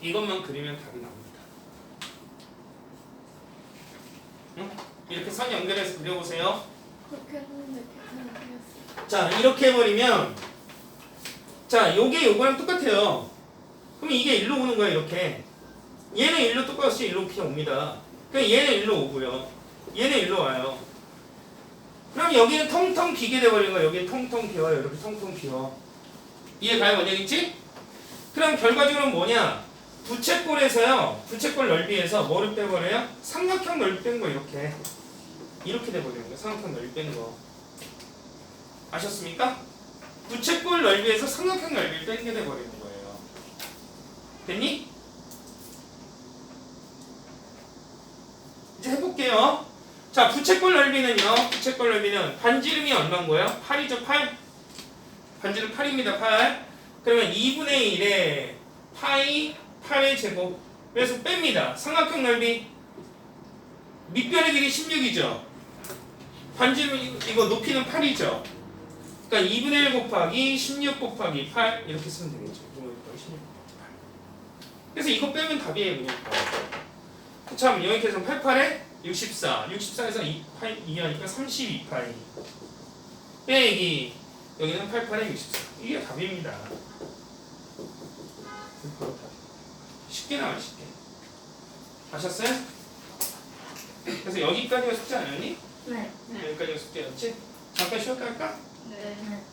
이것만 그리면 답이 나옵니다. 응? 이렇게 선 연결해서 그려보세요. 그렇게 했는데 계산이 틀렸어. 자 이렇게 해버리면 자 요게 요거랑 똑같아요 그럼 이게 일로 오는 거야 이렇게 얘는 일로 똑같이 일로 그냥 옵니다 그럼 얘는 일로 오고요 얘는 일로 와요 그럼 여기는 텅텅 비게 돼버리는 거야 여기 텅텅 비어요 이렇게 텅텅 비어 이해 가요 원형있지? 그럼 결과적으로 뭐냐 부채꼴에서요 부채꼴 넓이에서 뭐를 빼버려요? 삼각형 넓이 뺀 거 이렇게 이렇게 돼버리는 거야 삼각형 넓이 뺀 거 아셨습니까? 부채꼴 넓이에서 삼각형 넓이를 땡겨 내버리는 거예요. 됐니? 이제 해볼게요. 자, 부채꼴 넓이는요. 부채꼴 넓이는 반지름이 얼마인 거예요? 8이죠, 8. 반지름 8입니다, 8. 그러면 2분의 1에 파이 8의 제곱. 그래서 뺍니다. 삼각형 넓이. 밑변의 길이 16이죠. 반지름 이- 이거 높이는 8이죠. 그러니까 2분의 1 곱하기 16 곱하기 8 이렇게 쓰면 되겠죠. 2분의 1 곱하기 16 곱하기 8. 그래서 이거 빼면 답이에요, 그냥. 참 여기 계산 88에 64, 64에서 2 파이 2하니까 32파이. 빼기 여기는 88에 64. 이게 답입니다. 바로 답. 쉽게 나와 쉽게. 아셨어요? 그래서 여기까지가 숙제 아니었니? 네. 여기까지가 숙제였지? 잠깐 쉬었다 할까? 네.